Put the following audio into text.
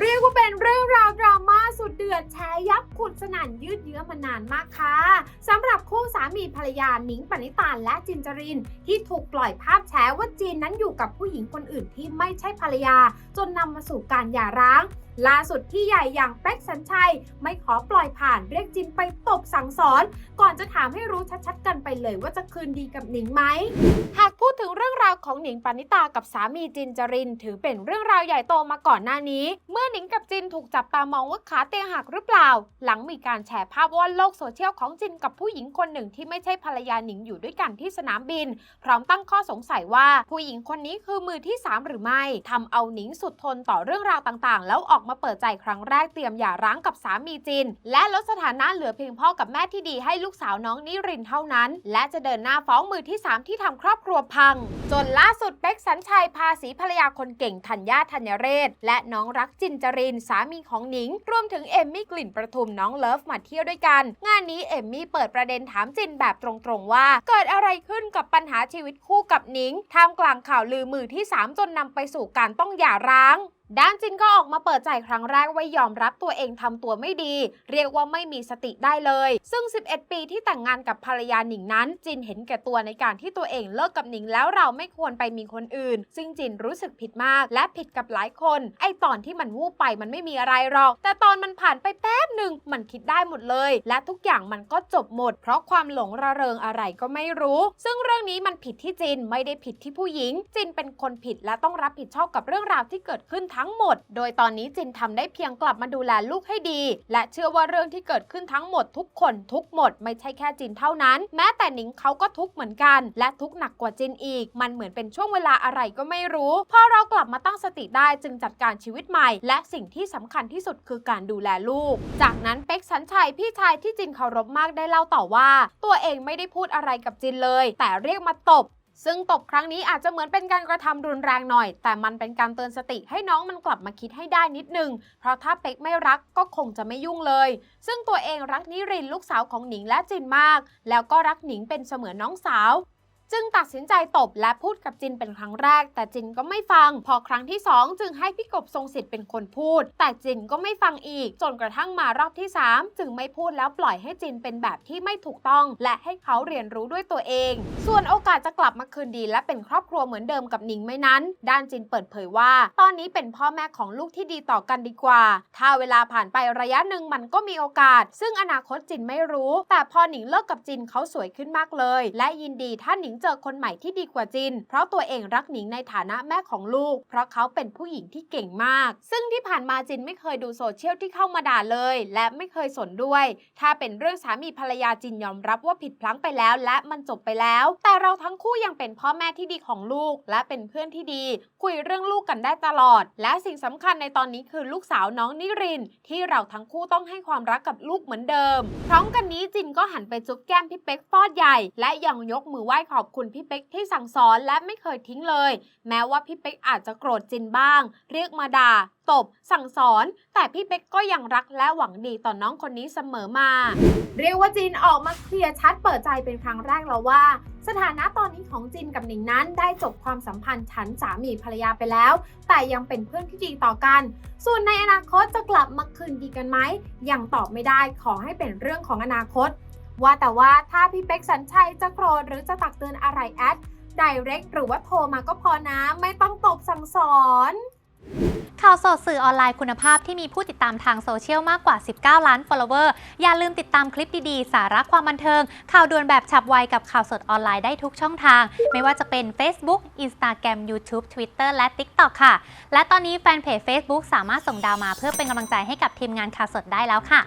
เรียกว่าเป็นเรื่องราวดราม่าสุดเดือดแชยับขุดสนั่นยืดเยื้อมานานมากค่ะสำหรับคู่สามีภรรยาหนิงปณิตานและจินจริน ที่ถูกปล่อยภาพแชร์ว่าจีนนั้นอยู่กับผู้หญิงคนอื่นที่ไม่ใช่ภรรยา จนนำมาสู่การหย่าร้างล่าสุดที่ใหญ่อย่างเป็กสัญชัย ไม่ขอปล่อยผ่านเรียกจินไปตบสั่งสอน ก่อนจะถามให้รู้ชัดๆกันไปเลยว่าจะคืนดีกับหนิงไหม หากพูดถึงเรื่องราวของหนิงปณิตากับสามีจินจริน ถือเป็นเรื่องราวใหญ่โตมาก่อนหน้านี้ เมื่อหนิงกับจินถูกจับตามองว่าขาเตียงหักหรือเปล่า หลังมีการแชร์ภาพว่าโลกโซเชียลของจินกับผู้หญิงคนหนึ่งที่ไม่ใช่ภรรยาหนิงอยู่ด้วยกันที่สนามบิน พร้อมตั้งข้อสงสัยว่าผู้หญิงคนนี้คือมือที่ 3 หรือไม่ทำเอาหนิงสุดทนต่อเรื่องราวต่างๆ แล้วออกมาเปิดใจครั้งแรกเตรียมหย่าร้างกับสามีจินและลดสถานะเหลือเพียงพ่อกับแม่ที่ดีให้ลูกสาวน้องนิรินเท่านั้น และจะเดินหน้าฟ้องมือที่ 3 ที่ทำครอบครัวพัง จนล่าสุดเป็กสัญชัยพาสีภรรยาคนเก่งธัญญาธัญเรศ และน้องรักจินจรินสามีของหนิง รวมถึงเอมมี่กลิ่นประทุมน้องเลิฟมาเที่ยวด้วยกัน งานนี้เอมมี่เปิดประเด็นถามจินแบบตรงๆว่า เกิดอะไรขึ้นกับปัญหาชีวิตคู่กับหนิงท่ามกลางข่าวลือมือที่ 3 จนนำไปสู่การต้องหย่าร้าง ด้านจินก็ออกมาเปิดใจครั้งแรกว่ายอมรับตัวเองทำตัวไม่ดี เรียกว่าไม่มีสติได้เลย ซึ่ง 11 ปีที่แต่งงานกับภรรยาหนิงนั้น จินเห็นแก่ตัวในการที่ตัวเองเลิกกับหนิงแล้วเราไม่ควรไปมีคนอื่น ซึ่งจินรู้สึกผิดมาก และผิดกับหลายคน ไอตอนที่มันวูบไปมันไม่มีอะไรหรอก แต่ตอนมันผ่านไปแป๊บหนึ่งมันคิดได้หมดเลย และทุกอย่างมันก็จบหมด เพราะความหลงระเริงอะไรก็ไม่รู้ ซึ่งเรื่องนี้มันผิดที่จินไม่ได้ผิดที่ผู้หญิง จินเป็นคนผิดและต้องรับผิดชอบกับเรื่องราวที่เกิดขึ้นทั้งหมด โดยตอนนี้จินทำได้เพียงกลับมาดูแลลูกให้ดี และเชื่อว่าเรื่องที่เกิดขึ้นทั้งหมดทุกคนทุกหมด ไม่ใช่แค่จินเท่านั้น แม้แต่หนิงเขาก็ทุกเหมือนกัน และทุกหนักกว่าจินอีก มันเหมือนเป็นช่วงเวลาอะไรก็ไม่รู้พอเรากลับมาตั้งสติได้จึงจัดการชีวิตใหม่ และสิ่งที่สำคัญที่สุดคือการดูแลลูก จากนั้นเป็กสัญชัยพี่ชายที่จินเคารพมากได้เล่าต่อว่า ตัวเองไม่ได้พูดอะไรกับจินเลย แต่เรียกมาตบ ซึ่งตบครั้งนี้อาจจะเหมือนเป็นการกระทำรุนแรงหน่อย แต่มันเป็นการเตือนสติให้น้องมันกลับมาคิดให้ได้นิดนึง เพราะถ้าเป็กไม่รักก็คงจะไม่ยุ่งเลย ซึ่งตัวเองรักนิรินลูกสาวของหนิงและจินมาก แล้วก็รักหนิงเป็นเสมือนน้องสาว จึงตัดสินใจตบและพูดกับจินเป็นครั้งแรก แต่จินก็ไม่ฟัง พอครั้งที่ 2 จึงให้พี่กบทรงสิทธิ์เป็นคนพูด แต่จินก็ไม่ฟังอีก จนกระทั่งมารอบที่ 3 จึงไม่พูดแล้วปล่อยให้จินเป็นแบบที่ไม่ถูกต้อง และให้เขาเรียนรู้ด้วยตัวเอง ส่วนโอกาสจะกลับมาคืนดีและเป็นครอบครัวเหมือนเดิมกับหนิงไหมนั้น ด้านจินเปิดเผยว่า ตอนนี้เป็นพ่อแม่ของลูกที่ดีต่อกันดีกว่า ถ้าเวลาผ่านไประยะหนึ่งมันก็มีโอกาส ซึ่งอนาคตจินไม่รู้ แต่พอหนิงเลิกกับจินเขาสวยขึ้นมากเลย และยินดีถ้าหนิงเจอคนใหม่ที่ดีกว่าจิน เพราะตัวเองรักหนิงในฐานะแม่ของลูก เพราะเขาเป็นผู้หญิงที่เก่งมาก ซึ่งที่ผ่านมาจินไม่เคยดูโซเชียลที่เข้ามาด่าเลย และไม่เคยสนด้วย ถ้าเป็นเรื่องสามีภรรยาจินยอมรับว่าผิดพลั้งไปแล้ว และมันจบไปแล้ว แต่เราทั้งคู่ยังเป็นพ่อแม่ที่ดีของลูก และเป็นเพื่อนที่ดี คุยเรื่องลูกกันได้ตลอด และสิ่งสำคัญในตอนนี้คือลูกสาวน้องนิริน ที่เราทั้งคู่ต้องให้ความรักกับลูกเหมือนเดิม พร้อมกันนี้จินก็หันไปจุ๊บแก้มพี่เป๊กฟอดใหญ่ และยังยกมือไหว้ขอบคุณพี่เป๊กที่สั่งสอนและไม่เคยทิ้งเลย แม้ว่าพี่เป๊กอาจจะโกรธจินบ้าง เรียกมาด่า ตบ สั่งสอน แต่พี่เป๊กก็ยังรักและหวังดีต่อน้องคนนี้เสมอมา เรียกว่าจินออกมาเคลียร์ชัดเปิดใจเป็นครั้งแรกแล้วว่า สถานะตอนนี้ของจินกับหนิงนั้น ได้จบความสัมพันธ์ฉันสามีภรรยาไปแล้ว แต่ยังเป็นเพื่อนที่ดีต่อกัน ส่วนในอนาคตจะกลับมาคืนดีกันไหมยังตอบไม่ได้ขอให้เป็นเรื่องของอนาคต ว่าแต่ว่าถ้าพี่เป๊กสัญชัยจะโกรธหรือจะตักเตือนอะไรแอด direct หรือว่าโทรมาก็พอนะ ไม่ต้องตบสั่งสอนข่าวสดสื่อออนไลน์คุณภาพที่มีผู้ติดตามทางโซเชียลมากกว่า 19 ล้าน follower อย่าลืมติดตามคลิปดีๆ สาระความบันเทิง ข่าวด่วนแบบฉับไวกับข่าวสดออนไลน์ได้ทุกช่องทาง ไม่ว่าจะเป็น Facebook Instagram YouTube Twitter และ TikTok ค่ะ และตอนนี้แฟนเพจ Facebook สามารถส่งดาวมาเพื่อเป็นกำลังใจให้กับทีมงานข่าวสดได้แล้วค่ะ